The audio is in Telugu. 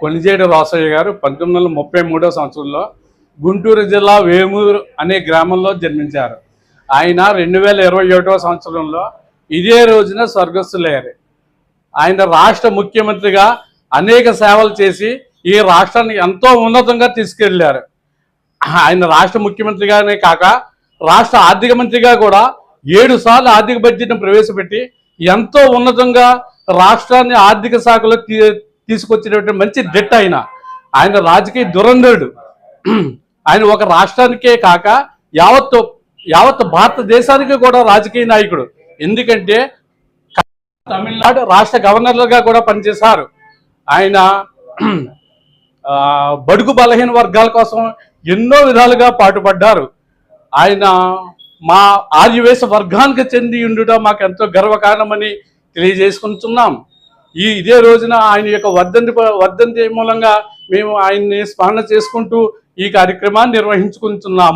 కొనిజేడు రాసయ్య గారు పంతొమ్మిది వందల ముప్పై మూడో సంవత్సరంలో గుంటూరు జిల్లా వేమూరు అనే గ్రామంలో జన్మించారు. ఆయన రెండు వేల ఇరవై ఒకటో సంవత్సరంలో ఇదే రోజున స్వర్గస్థులయ్యారు. ఆయన రాష్ట్ర ముఖ్యమంత్రిగా అనేక సేవలు చేసి ఈ రాష్ట్రాన్ని ఎంతో ఉన్నతంగా తీసుకెళ్ళారు. ఆయన రాష్ట్ర ముఖ్యమంత్రిగానే కాక రాష్ట్ర ఆర్థిక మంత్రిగా కూడా ఏడు సార్లు ఆర్థిక బడ్జెట్ను ప్రవేశపెట్టి ఎంతో ఉన్నతంగా రాష్ట్రాన్ని ఆర్థిక శాఖలో తీ- తీసుకొచ్చినటువంటి మంచి దిట్ట ఆయన. ఆయన రాజకీయ దురంధరుడు. ఆయన ఒక రాష్ట్రానికే కాక యావత్తు యావత్ భారతదేశానికి కూడా రాజకీయ నాయకుడు. ఎందుకంటే తమిళనాడు రాష్ట్ర గవర్నర్లుగా కూడా పనిచేశారు. ఆయన బడుగు బలహీన వర్గాల కోసం ఎన్నో విధాలుగా పాటుపడ్డారు. ఆయన మా ఆర్యవేశ వర్గానికి చెంది ఉండుట మాకు ఎంతో గర్వకారణమని తెలియజేసుకుంటున్నాం. ఈ ఇదే రోజున ఆయన యొక్క వర్ధంతి వర్ధంతి మూలంగా మేము ఆయన్ని స్మరణ చేసుకుంటూ ఈ కార్యక్రమాన్ని నిర్వహించుకుంటున్నాం